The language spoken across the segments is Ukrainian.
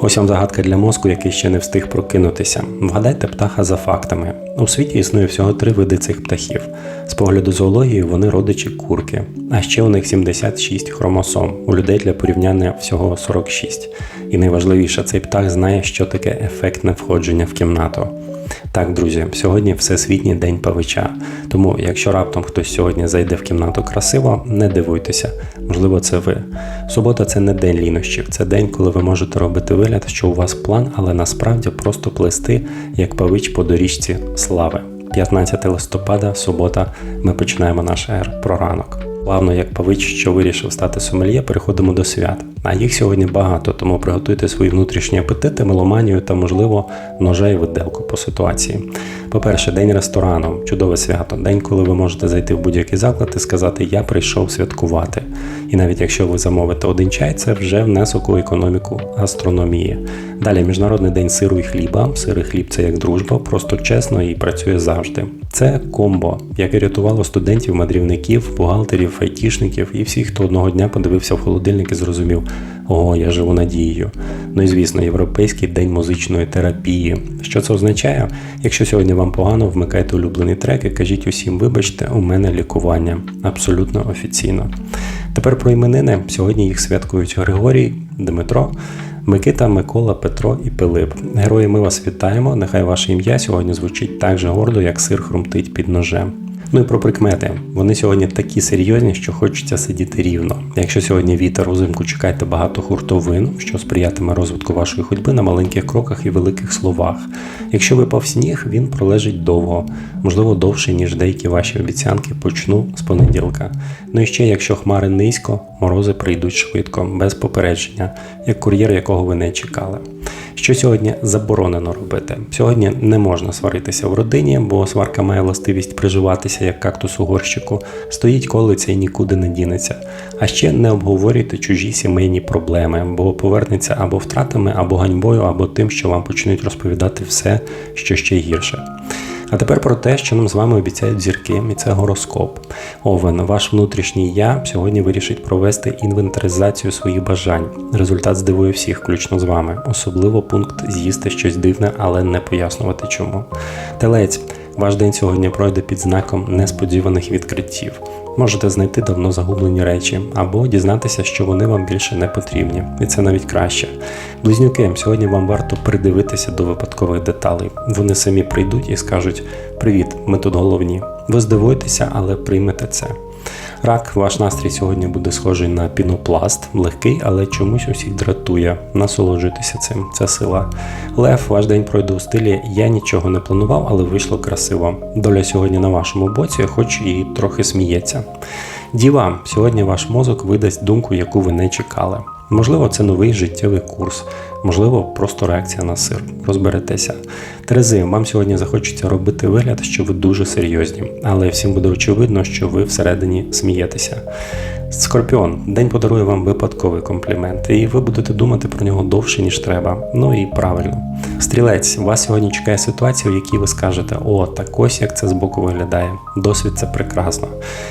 Ось вам загадка для мозку, який ще не встиг прокинутися. Вгадайте птаха за фактами. У світі існує всього три види цих птахів. З погляду зоології вони родичі курки, а ще у них 76 хромосом. У людей для порівняння всього 46. І найважливіше, цей птах знає, що таке ефектне входження в кімнату. Так, друзі, сьогодні Всесвітній день павича. Тому, якщо раптом хтось сьогодні зайде в кімнату красиво, не дивуйтеся, можливо, це ви. Субота це не день лінощів, це день, коли ви можете робити вигляд, що у вас план, але насправді просто плести як павич по доріжці слави. 15 листопада, субота, ми починаємо наш ер про ранок. Плавно, як павич, що вирішив стати сомельє, переходимо до свят. А їх сьогодні багато, тому приготуйте свої внутрішні апетити, меломанію та, можливо, ножа і виделку по ситуації. По-перше, день ресторану, чудове свято, день, коли ви можете зайти в будь-який заклад і сказати Я прийшов святкувати. І навіть якщо ви замовите один чай, це вже внесок у економіку гастрономії. Далі міжнародний день сиру і хліба. Сир і хліб це як дружба, просто чесно і працює завжди. Це комбо, яке рятувало студентів, мандрівників, бухгалтерів, айтішників і всіх, хто одного дня подивився в холодильник і зрозумів, ого, я живу надією. Ну і звісно, Європейський день музичної терапії. Що це означає? Якщо сьогодні вам погано, вмикайте улюблений трек і кажіть усім, вибачте, у мене лікування. Абсолютно офіційно. Тепер про іменини. Сьогодні їх святкують Григорій, Дмитро. Микита, Микола, Петро і Пилип. Герої, ми вас вітаємо. Нехай ваше ім'я сьогодні звучить так же гордо, як сир хрумтить під ножем. Ну і про прикмети. Вони сьогодні такі серйозні, що хочеться сидіти рівно. Якщо сьогодні вітер узимку чекайте багато хуртовин, що сприятиме розвитку вашої ходьби на маленьких кроках і великих словах. Якщо випав сніг, він пролежить довго, можливо, довше, ніж деякі ваші обіцянки почну з понеділка. Ну і ще, якщо хмари низько, морози прийдуть швидко, без попередження, як кур'єр, якого ви не чекали. Що сьогодні заборонено робити? Сьогодні не можна сваритися в родині, бо сварка має властивість приживатися як кактус у горщику, стоїть колиться і нікуди не дінеться. А ще не обговорюйте чужі сімейні проблеми, бо повернеться або втратами, або ганьбою, або тим, що вам почнуть розповідати все, що ще гірше. А тепер про те, що нам з вами обіцяють зірки, і це гороскоп. Овен, ваш внутрішній я сьогодні вирішить провести інвентаризацію своїх бажань. Результат здивує всіх, включно з вами, особливо пункт з'їсти щось дивне, але не пояснювати чому. Телець, ваш день сьогодні пройде під знаком несподіваних відкриттів. Можете знайти давно загублені речі або дізнатися, що вони вам більше не потрібні, і це навіть краще. Близнюки, сьогодні вам варто придивитися до випадкових деталей. Вони самі прийдуть і скажуть: Привіт, ми тут головні. Ви здивуєтеся, але приймете це. Рак, ваш настрій сьогодні буде схожий на пінопласт, легкий, але чомусь усіх дратує. Насолоджуйтеся цим, це сила. Лев, ваш день пройде у стилі Я нічого не планував, але вийшло красиво. Доля сьогодні на вашому боці, хоч і трохи сміється. Діва, сьогодні ваш мозок видасть думку, яку ви не чекали. Можливо, це новий життєвий курс, можливо, просто реакція на сир. Розберетеся. Терези, вам сьогодні захочеться робити вигляд, що ви дуже серйозні, але всім буде очевидно, що ви всередині смієтеся. Скорпіон, день подарує вам випадковий комплімент, і ви будете думати про нього довше, ніж треба. Ну і правильно. Стрілець, вас сьогодні чекає ситуація, в якій ви скажете: О, так ось як це збоку виглядає. Досвід це прекрасно.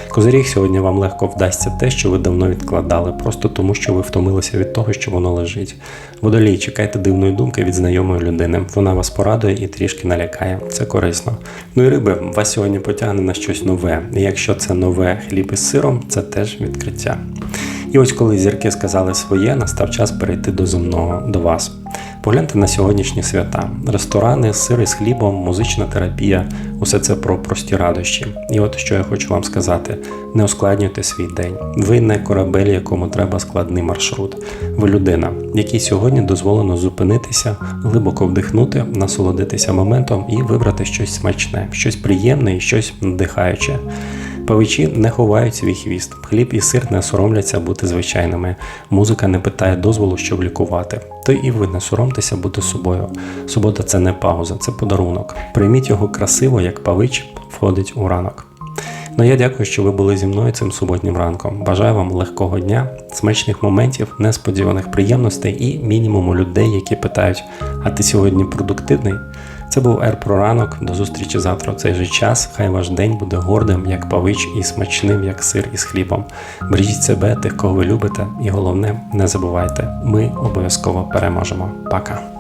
Козиріг сьогодні вам легко вдасться те, що ви давно відкладали, просто тому, що ви втомилися від того, що воно лежить. Водолій, чекайте дивної думки від знайомої людини. Вона вас порадує і трішки налякає. Це корисно. Ну і риби, вас сьогодні потягне на щось нове. І якщо це нове хліб із сиром, це теж відкриття. І ось коли зірки сказали своє, настав час перейти до земного, до вас. Погляньте на сьогоднішні свята: ресторани, сири з хлібом, музична терапія усе це про прості радощі. І от що я хочу вам сказати: не ускладнюйте свій день. Ви не корабель, якому треба складний маршрут. Ви людина, якій сьогодні дозволено зупинитися, глибоко вдихнути, насолодитися моментом і вибрати щось смачне, щось приємне і щось надихаюче. Павичі не ховають свій хвіст, хліб і сир не соромляться бути звичайними. Музика не питає дозволу, щоб лікувати. То і ви не соромтеся бути собою. Субота це не пауза, це подарунок. Прийміть його красиво, як павич входить у ранок. Ну я дякую, що ви були зі мною цим суботнім ранком. Бажаю вам легкого дня, смачних моментів, несподіваних приємностей і мінімуму людей, які питають: а ти сьогодні продуктивний? Це був Ер про. До зустрічі завтра в цей же час. Хай ваш день буде гордим, як павич, і смачним, як сир із хлібом. Бережіть себе, тих, кого ви любите, і головне, не забувайте, ми обов'язково переможемо. Пока.